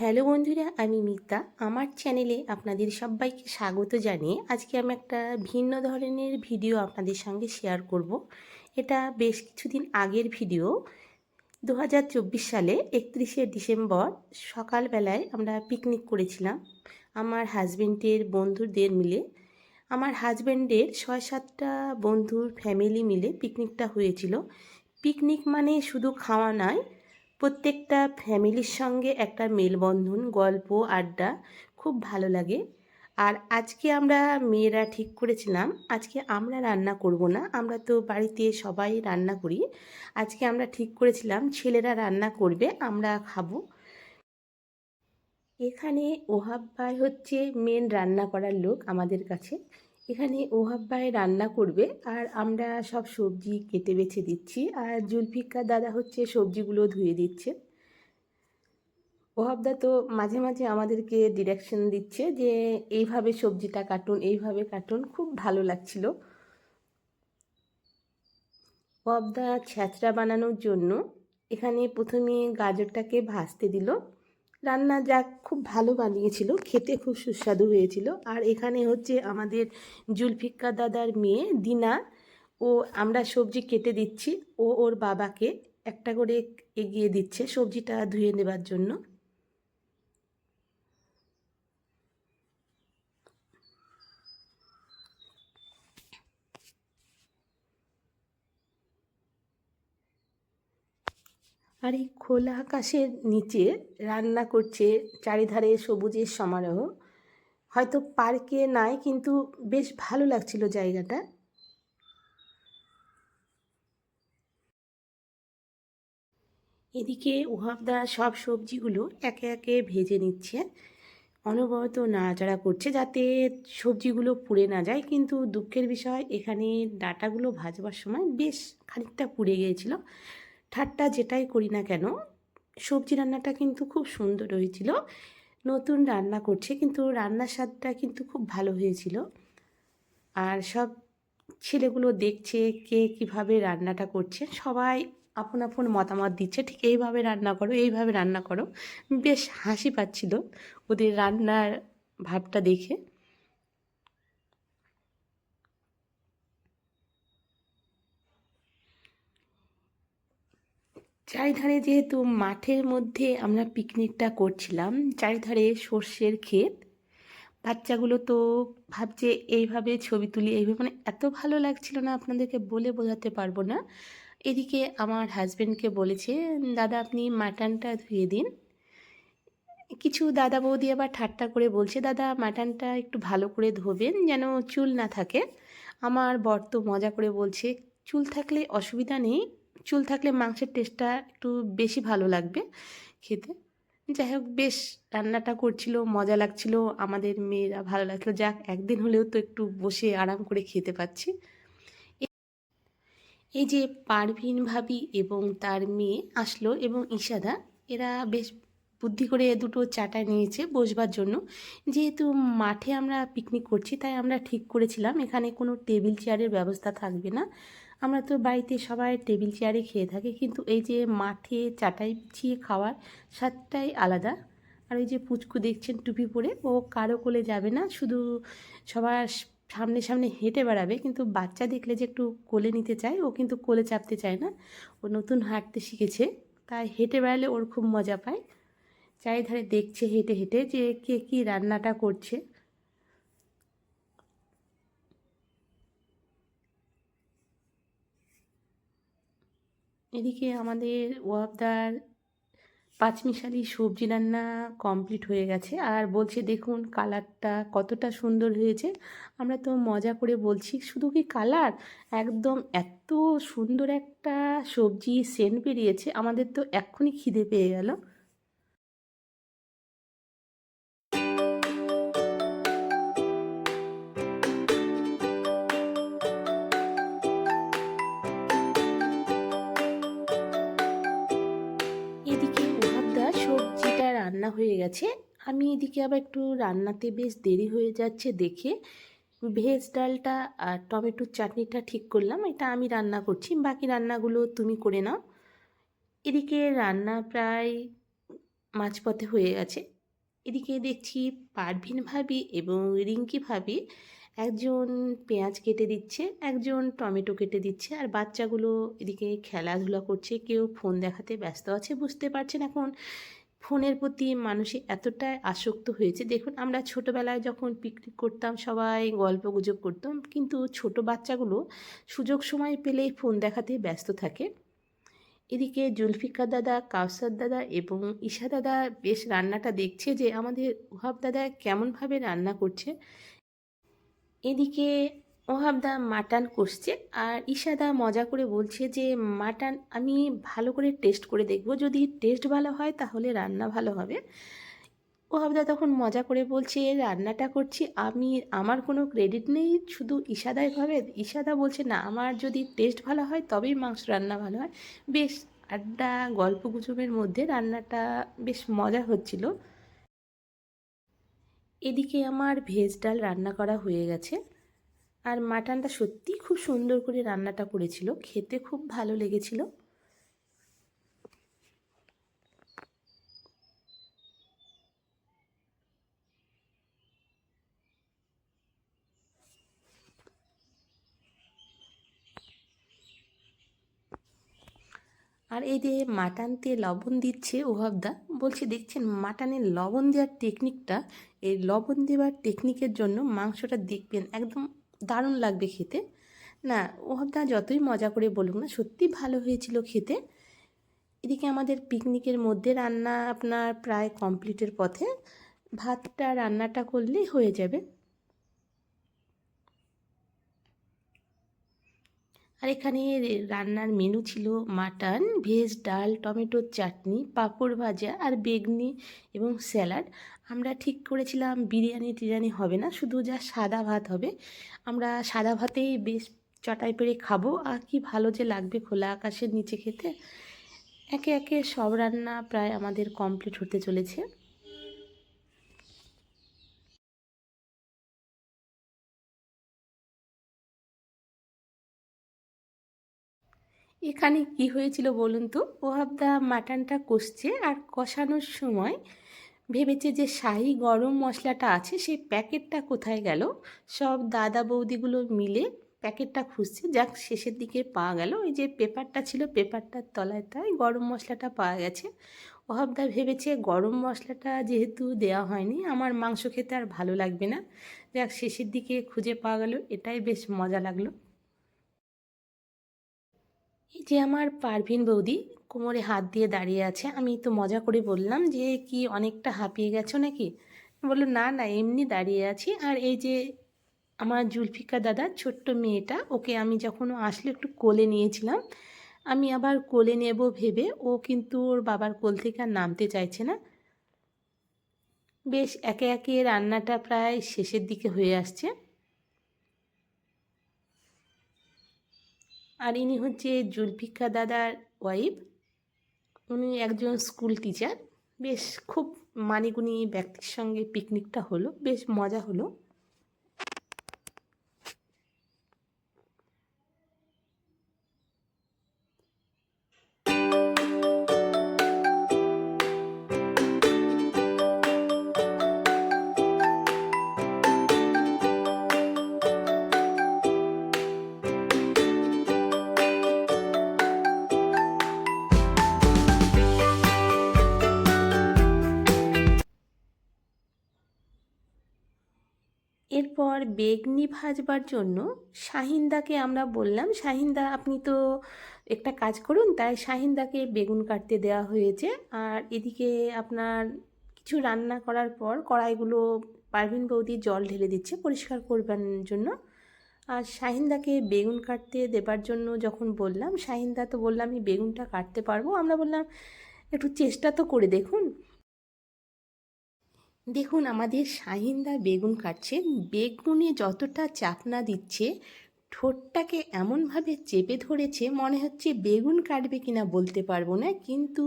Hello বন্ধুরা, আমি মিতা। আমার চ্যানেলে আপনাদের সবাইকে স্বাগত জানিয়ে আজকে আমি একটা ভিন্ন ধরনের ভিডিও আপনাদের সঙ্গে শেয়ার করব। এটা বেশ কিছুদিন আগের ভিডিও। দু হাজার চব্বিশ সালে একত্রিশে ডিসেম্বর সকালবেলায় আমরা পিকনিক করেছিলাম আমার হাজব্যান্ডের বন্ধুদের মিলে। আমার হাজব্যান্ডের ছয় সাতটা বন্ধুর ফ্যামিলি মিলে পিকনিকটা হয়েছিল। পিকনিক মানে শুধু খাওয়া নয় প্রত্যেকটা ফ্যামিলির সঙ্গে একটা মেলবন্ধন, গল্প, আড্ডা খুব ভালো লাগে। আর আজকে আমরা মেয়েরা ঠিক করেছিলাম। আজকে আমরা রান্না করব না। আমরা তো বাড়িতে সবাই রান্না করি। আজকে আমরা ঠিক করেছিলাম, ছেলেরা রান্না করবে, আমরা খাব। এখানে ওহাব ভাই হচ্ছে মেন রান্না করার লোক আমাদের কাছে। এখানে ওহাব ভাই রান্না করবে আর আমরা সব সবজি কেটে বেছে দিচ্ছি। আর জুলফিকার দাদা হচ্ছে সবজিগুলো ধুয়ে দিচ্ছে। ওহাবদা তো মাঝে মাঝে আমাদেরকে ডিরেকশন দিচ্ছে যে এইভাবে সবজিটা কাটুন, এইভাবে কাটুন। খুব ভালো লাগছিল। ওহাবদা ছ্যাঁচড়া বানানোর জন্য এখানে প্রথমে গাজরটাকে ভাজতে দিল। রান্না যাক খুব ভালো বানিয়েছিল, খেতে খুব সুস্বাদু হয়েছিল। আর এখানে হচ্ছে আমাদের জুলফিক্কা দাদার মেয়ে দিনা, ও আমরা সবজি কেটে দিচ্ছি। ও ওর বাবাকে একটা করে এগিয়ে দিচ্ছে সবজিটা ধুয়ে নেবার জন্য। আর এই খোলা আকাশের নিচে রান্না করছে চারিধারে সবুজের সমারোহ। হয়তো পার্কে নাই, কিন্তু বেশ ভালো লাগছিল জায়গাটা। এদিকে ওহাবদা সব সবজিগুলো একে একে ভেজে নিচ্ছে। অনবরত নাড়াচাড়া করছে যাতে সবজিগুলো পুড়ে না যায়, কিন্তু দুঃখের বিষয় এখানে ডাটাগুলো ভাজবার সময় বেশ খানিকটা পুড়ে গিয়েছিল। ঠাট্টা যেটাই করি না কেন, সবজি রান্নাটা কিন্তু খুব সুন্দর হয়েছিল। নতুন রান্না করছে, কিন্তু রান্নার স্বাদটা কিন্তু খুব ভালো হয়েছিল। আর সব ছেলেগুলো দেখছে কে কীভাবে রান্নাটা করছে, সবাই আপন আপন মতামত দিচ্ছে, ঠিক এইভাবে রান্না করো, এইভাবে রান্না করো। বেশ হাসি পাচ্ছিল ওদের রান্নার ভাবটা দেখে। চারিধারে যেহেতু মাঠের মধ্যে আমরা পিকনিকটা করছিলাম, চারিধারে সর্ষের ক্ষেত। বাচ্চাগুলো তো ভাবছে এইভাবে ছবি তুলি, এইভাবে মানে এত ভালো লাগছিল না আপনাদেরকে বলে বোঝাতে পারব না। এদিকে আমার হাজব্যান্ডকে বলেছে, দাদা, আপনি মাটনটা ধুয়ে দিন। কিছু দাদা বৌদি আবার ঠাট্টা করে বলছে, দাদা, মাটনটা একটু ভালো করে ধোবেন যেন চুল না থাকে। আমার বর তো মজা করে বলছে, চুল থাকলে অসুবিধা নেই চুল থাকলে মাংসের টেস্টটা একটু বেশি ভালো লাগবে খেতে। যাই হোক বেশ রান্নাটা করছিল, মজা লাগছিল, আমাদের মেয়েরা ভালো লাগল যাক, একদিন হলেও তো একটু বসে আরাম করে খেতে পাচ্ছি। এই যে পারভিন ভাবি এবং তার মেয়ে আসলো এবং ইশাদা এরা বেশ বুদ্ধি করে দুটো চাটা নিয়েছে বসবার জন্য। যেহেতু মাঠে আমরা পিকনিক করছি, তাই আমরা ঠিক করেছিলাম, এখানে কোনো টেবিল চেয়ারের ব্যবস্থা থাকবে না। আমরা তো বাড়িতে সবাই টেবিল চেয়ারে খেয়ে থাকি, কিন্তু এই যে মাঠে চাটাই বিছিয়ে খাওয়ার স্বাদটাই আলাদা। আর ওই যে পুচকু দেখছেন টুপি পরে, ও কারও কোলে যাবে না, শুধু সবার সামনে সামনে হেঁটে বেড়াবে, কিন্তু বাচ্চা দেখলে যে একটু কোলে নিতে চায়, ও কিন্তু কোলে চাপতে চায় না। ও নতুন হাঁটতে শিখেছে, তাই হেঁটে বেড়ালে ওর খুব মজা পায়। চারিধারে দেখছে হেঁটে হেঁটে যে কে কী রান্নাটা করছে। এদিকে আমাদের ওয়াবদার পাঁচমিশালি সবজি রান্না কমপ্লিট হয়ে গেছে। আর বলছে, দেখুন, কালারটা কতটা সুন্দর হয়েছে। আমরা তো মজা করে বলছি, শুধু কি কালার? একদম এত সুন্দর একটা সবজি সেন্ট বেরিয়েছে। আমাদের তো এক্ষুনি খিদে পেয়ে গেল। রান্না হয়ে গেছে। আমি এদিকে আবার একটু রান্নাতে বেশ দেরি হয়ে যাচ্ছে দেখে ভেজ ডালটা আর টমেটোর চাটনিটা ঠিক করলাম, এটা আমি রান্না করছি। বাকি রান্নাগুলো তুমি করে নাও। এদিকে রান্না প্রায় মাঝপথে হয়ে গেছে। এদিকে দেখছি পারভিন ভাবি এবং রিঙ্কি ভাবি একজন পেঁয়াজ কেটে দিচ্ছে, একজন টমেটো কেটে দিচ্ছে আর বাচ্চাগুলো এদিকে খেলাধুলা করছে, কেউ ফোন দেখাতে ব্যস্ত আছে, বুঝতে পারছেন এখন। ফোনের প্রতি মানুষে এতটাই আসক্ত হয়েছে। দেখুন, আমরা ছোটোবেলায় যখন পিকনিক করতাম, সবাই গল্প গুজব করতাম, কিন্তু ছোট বাচ্চাগুলো সুযোগ সময় পেলেই ফোন দেখাতে ব্যস্ত থাকে। এদিকে জুলফিকার দাদা কাউসার দাদা এবং ঈশা দাদা বেশ রান্নাটা দেখছে যে, আমাদের ওহাব দাদা কেমনভাবে রান্না করছে। এদিকে ওহাবদা মাটন কষছে আর ঈশাদা মজা করে বলছে যে, মাটন আমি ভালো করে টেস্ট করে দেখব। যদি টেস্ট ভালো হয় তাহলে রান্না ভালো হবে। ওহাবদা তখন মজা করে বলছে, রান্নাটা করছি। আমি, আমার কোনো ক্রেডিট নেই। শুধু ঈশাদাই ভাবে ঈশাদা বলছে, না, আমার যদি টেস্ট ভালো হয় তবেই মাংস রান্না ভালো হয়। বেশ, আড্ডা, গল্প গুজবের মধ্যে রান্নাটা বেশ মজা হচ্ছিল। এদিকে আমার ভেজ ডাল রান্না করা হয়ে গেছে। আর মাটনটা সত্যি খুব সুন্দর করে রান্নাটা করেছিল। খেতে খুব ভালো লেগেছিল। আর এই যে মাটানতে লবণ দিচ্ছে ওহাবদা, বলছে, দেখছেন, মাটানের লবণ দেওয়ার টেকনিকটা এই লবণ দেওয়ার টেকনিকের জন্য মাংসটা দেখবেন একদম দারুণ লাগবে খেতে। না ওহাবদা যতই মজা করে বলুক না, সত্যি ভালো হয়েছিল খেতে। এদিকে আমাদের পিকনিকের মধ্যে রান্না আপনার প্রায় কমপ্লিটের পথে। ভাতটা রান্নাটা করলেই হয়ে যাবে। আর এখানে রান্নার মেনু ছিল মাটন ভেজ ডাল টমেটোর চাটনি, পাঁপড় ভাজা আর বেগনি এবং স্যালাড আমরা ঠিক করেছিলাম বিরিয়ানি টিরিয়ানি হবে না, শুধু যা সাদা ভাত হবে। আমরা সাদা ভাতেই বেশ চটাই পেরে খাব। আর কি ভালো যে লাগবে খোলা আকাশের নিচে খেতে। একে একে সব রান্না প্রায় আমাদের কমপ্লিট হতে চলেছে। এখানে কি হয়েছিল বলুন তো? ওহাবদা মাটনটা কষছে আর কষানোর সময় ভেবেছে যে শাহি গরম মশলাটা আছে, সেই প্যাকেটটা কোথায় গেল? সব দাদা বৌদিগুলো মিলে প্যাকেটটা খুঁজছে, যাক শেষের দিকে পাওয়া গেল। ওই যে পেপারটা ছিল, পেপারটার তলায় তাই গরম মশলাটা পাওয়া গেছে। ওহাবদা ভেবেছে গরম মশলাটা যেহেতু দেওয়া হয়নি, আমার মাংস খেতে আর ভালো লাগবে না। যাক শেষের দিকে খুঁজে পাওয়া গেল, এটাই বেশ মজা লাগল। এই যে আমার পারভিন বৌদি কোমরে হাত দিয়ে দাঁড়িয়ে আছে, আমি তো মজা করে বললাম যে, কি অনেকটা হাঁপিয়ে গেছো নাকি? বলল, না না, এমনি দাঁড়িয়ে আছি। আর এই যে আমার জুলফিকা দাদা, ছোট্ট মেয়েটা, ওকে আমি যখন আসলে একটু কোলে নিয়েছিলাম, আমি আবার কোলে নেব ভেবে ও কিন্তু ওর বাবার কোল থেকে আর নামতে চাইছে না। বেশ, একে একে রান্নাটা প্রায় শেষের দিকে হয়ে আসছে। আর ইনি হচ্ছে জুলফিকা দাদার ওয়াইফ। উনি একজন স্কুল টিচার। বেশ খুব মানিগুনি ব্যক্তির সঙ্গে পিকনিকটা হলো, বেশ মজা হলো। এরপর বেগনি ভাজবার জন্য শাহিনদাকে আমরা বললাম, শাহিনদা, আপনি তো একটা কাজ করুন। তাই শাহিনদাকে বেগুন কাটতে দেওয়া হয়েছে। আর এদিকে আপনার কিছু রান্না করার পর কড়াইগুলো পারভিন বৌদি জল ঢেলে দিচ্ছে পরিষ্কার করবার জন্য। আর শাহিনদাকে বেগুন কাটতে দেবার জন্য যখন বললাম, শাহিনদা, তো বললাম আমি বেগুনটা কাটতে পারব। আমরা বললাম, একটু চেষ্টা তো করে দেখুন। দেখুন আমাদের শাহিনদা বেগুন কাটছে। বেগুনে যতটা চাপনা দিচ্ছে ঠোঁটটাকে এমনভাবে চেপে ধরেছে মনে হচ্ছে বেগুন কাটবে কিনা বলতে পারব না, কিন্তু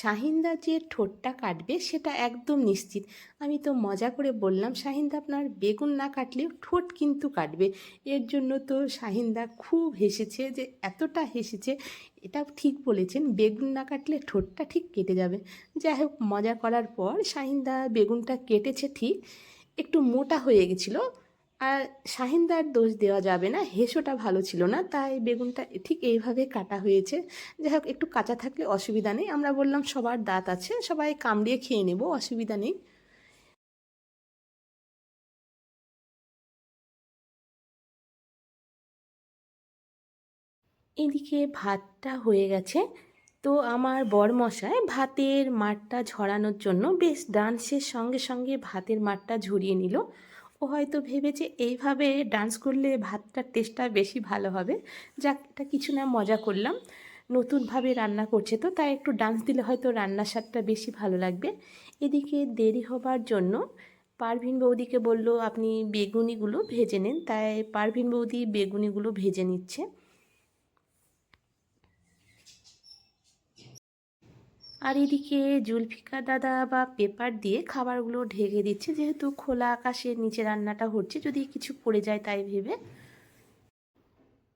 শাহিনদা যে ঠোঁটটা কাটবে সেটা একদম নিশ্চিত। আমি তো মজা করে বললাম, শাহিনদা, আপনার বেগুন না কাটলেও ঠোঁট কিন্তু কাটবে। এর জন্য তো শাহিনদা খুব হেসেছে যে, এতটা হেসেছে, এটা ঠিক বলেছেন, বেগুন না কাটলে ঠোঁটটা ঠিক কেটে যাবে। যাই হোক, মজা করার পর শাহিনদা বেগুনটা কেটেছে ঠিক, একটু মোটা হয়ে গেছিল। আর শাহিনদার দোষ দেওয়া যাবে না, হেসোটা ভালো ছিল না, তাই বেগুনটা ঠিক এইভাবে কাটা হয়েছে। যাই হোক একটু কাঁচা থাকলে অসুবিধা নেই, আমরা বললাম সবার দাঁত আছে, সবাই কামড়িয়ে খেয়ে নেব, অসুবিধা নেই। এদিকে ভাতটা হয়ে গেছে। তো আমার বরমশাই ভাতের মাঠটা ঝরানোর জন্য বেশ ডান্সের সঙ্গে সঙ্গে ভাতের মাঠটা ঝরিয়ে নিল। ও হয়তো ভেবেছে এইভাবে ডান্স করলে ভাতটার টেস্টটা বেশি ভালো হবে। যাক, এটা কিছু না, মজা করলাম। নতুনভাবে রান্না করছে তো, তাই একটু ডান্স দিলে হয়তো রান্নার স্বাদটা বেশি ভালো লাগবে। এদিকে দেরি হবার জন্য পারভিন বৌদিকে বলল, আপনি বেগুনিগুলো ভেজে নেন। তাই পারভিন বৌদি বেগুনিগুলো ভেজে নিচ্ছে। আর এদিকে জুলফিকা দাদা বা পেপার দিয়ে খাবারগুলো ঢেকে দিচ্ছে, যেহেতু খোলা আকাশের নিচে রান্নাটা হচ্ছে, যদি কিছু পড়ে যায় তাই ভেবে।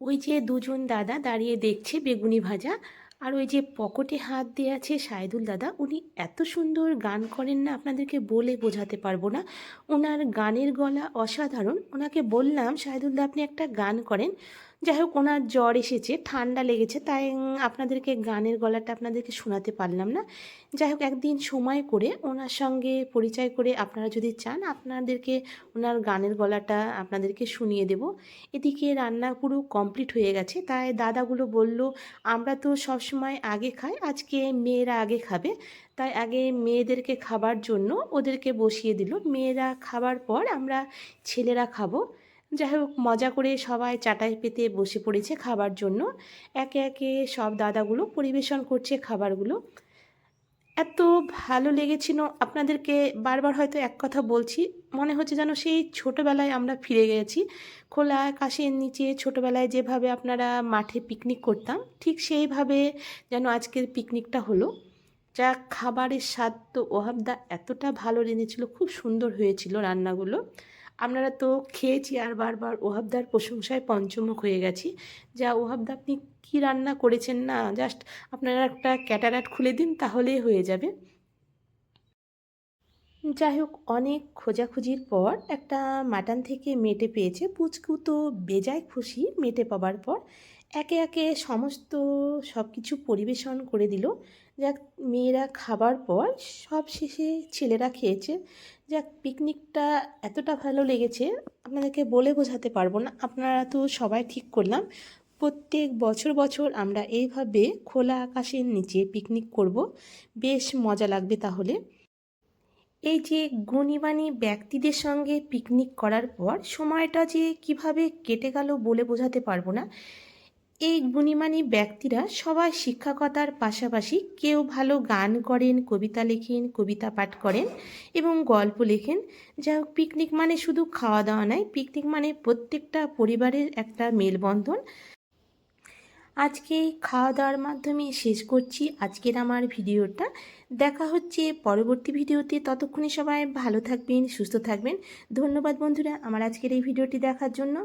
ওই যে দুজন দাদা দাঁড়িয়ে দেখছে বেগুনি ভাজা, আর ওই যে পকেটে হাত দিয়ে আছে সাইদুল দাদা, উনি এত সুন্দর গান করেন না, আপনাদেরকে বলে বোঝাতে পারব না। ওনার গানের গলা অসাধারণ। ওনাকে বললাম, সাইদুল আপনি একটা গান করেন। যাই হোক, ওনার জ্বর এসেছে, ঠান্ডা লেগেছে, তাই আপনাদেরকে গানের গলাটা আপনাদেরকে শোনাতে পারলাম না। যাই হোক, একদিন সময় করে ওনার সঙ্গে পরিচয় করে আপনারা যদি চান, আপনাদেরকে ওনার গানের গলাটা আপনাদেরকে শুনিয়ে দেব। এদিকে রান্না পুরো কমপ্লিট হয়ে গেছে, তাই দাদাগুলো বলল, আমরা তো সবসময় আগে খাই, আজকে মেয়েরা আগে খাবে। তাই আগে মেয়েদেরকে খাবার জন্য ওদেরকে বসিয়ে দিল। মেয়েরা খাবার পর আমরা ছেলেরা খাব। যাই হোক, মজা করে সবাই চাটাই পেতে বসে পড়েছে খাবার জন্য। একে একে সব দাদাগুলো পরিবেশন করছে খাবারগুলো। এত ভালো লেগেছিল। আপনাদেরকে বারবার হয়তো এক কথা বলছি, মনে হচ্ছে যেন সেই ছোটোবেলায় আমরা ফিরে গেছি। খোলা আকাশের নিচে ছোটোবেলায় যেভাবে আপনারা মাঠে পিকনিক করতাম, ঠিক সেইভাবে যেন আজকের পিকনিকটা হলো। যা খাবারের স্বাদ তো ওহাবদা এতটা ভালো রেঁধেছিল খুব সুন্দর হয়েছিল রান্নাগুলো। আপনারা তো খেয়েছি আর বারবার ওহাবদার প্রশংসায় পঞ্চমুখ হয়ে গেছি। যা ওহাবদা আপনি কি রান্না করেছেন না? জাস্ট আপনারা একটা ক্যাটারাট খুলে দিন তাহলেই হয়ে যাবে। যাই হোক, অনেক খোঁজাখুঁজির পর একটা মাটন থেকে মেটে পেয়েছে। পুচকু তো বেজায় খুশি মেটে পাবার পর। একে একে সমস্ত সব কিছু পরিবেশন করে দিল। যাক, মেয়েরা খাবার পর সব শেষে ছেলেরা খেয়েছে। যাক পিকনিকটা এতটা ভালো লেগেছে, আপনাদেরকে বলে বোঝাতে পারব না। আপনারা তো সবাই ঠিক করলাম। প্রত্যেক বছর বছর আমরা এইভাবে খোলা আকাশের নিচে পিকনিক করব। বেশ মজা লাগবে তাহলে। এই যে গুণীবাণী ব্যক্তিদের সঙ্গে পিকনিক করার পর, সময়টা যে কীভাবে কেটে গেল বলে বোঝাতে পারব না। এই গুণীমানী ব্যক্তিরা সবাই শিক্ষকতার পাশাপাশি কেউ ভালো গান করেন, কবিতা লেখেন, কবিতা পাঠ করেন এবং গল্প লেখেন। যা হোক পিকনিক মানে শুধু খাওয়া দাওয়া নয় পিকনিক মানে প্রত্যেকটা পরিবারের একটা মেলবন্ধন। আজকে খাওয়া দাওয়ার মাধ্যমে শেষ করছি আজকের আমার ভিডিওটা। দেখা হচ্ছে পরবর্তী ভিডিওতে। ততক্ষণে সবাই ভালো থাকবেন, সুস্থ থাকবেন। ধন্যবাদ বন্ধুরা আমার আজকের এই ভিডিওটি দেখার জন্য।